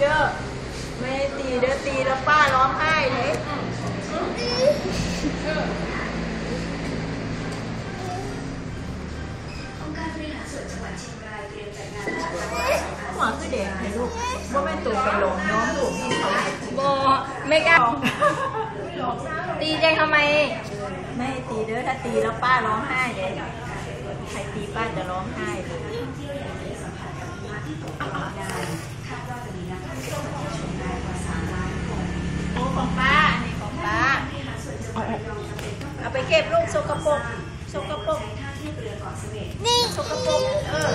เด้อตีแล้วป้าร้องไห้เลยองค์การบริหารส่วนจังหวัดเชียงรายเตรียมจัดงานมหกรรมสงกรานต์หัวคือเด็กให้ลูกว่าแม่ตูไปหลงน้องถูกที่เขาโบไม่กล้าตีใจทำไม ไม่ตีเด้อถ้าตีแล้วป้าร้องไห้เลยใครตีป้าจะร้องไห้เลย ไปเก็บลูกสกปรกสกปรกใช้ท่าเทียบเรือเกาะเสม็ดนี่สกปรกเออ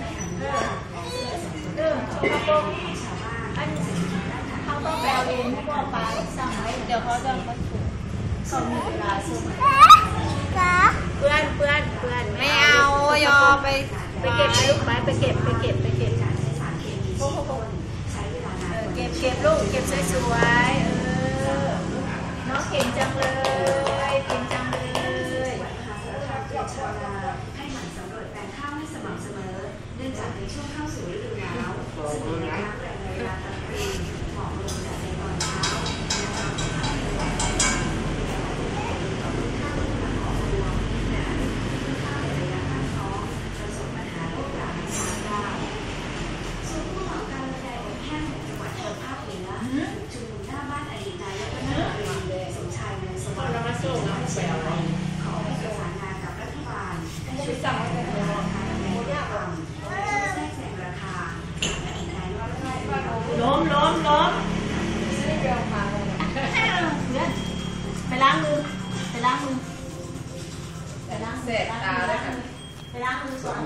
ในอนุญาตของเสื้อสำรวจเออสกปรกของชาวบ้านอันเขาต้องแปลเองพวกป้าสั่งไว้เดี๋ยวเขาจะมาถูกเขามีเวลาส่งเพื่อนเพื่อนเพื่อนไม่เอายอไปไปเก็บลูกไปไปเก็บไปเก็บไปเก็บการใช้สารเคมีฉีดพ่นใช้เวลานานเออกว่าเก็บเก็บลูกเก็บสวยๆเออน้องเก่งจังเลย ชาวนาให้หมั่นสำรวจแปลงข้าวให้สม่ำเสมอ เนื่องจากในช่วงเข้าสู่ฤดูหนาวซึ่งมีน้ำแรงในเวลากลานหมอกลงากใแะความเป็นข้าวในเวลางคืนต่อต้นข้าวที่มาขอพลังแต่าข้าวในเวลาตท้องประสบปัญหาโรคราในทางได้ส่วนผู้หมาการยายบทแห้งจัวัดทาาเหนือถูนหน้าบ้านอดีตนายกรันตรีสมชายเนินสวัสดิ์เสีง แสบตาเลยค่ะไปลางมืออน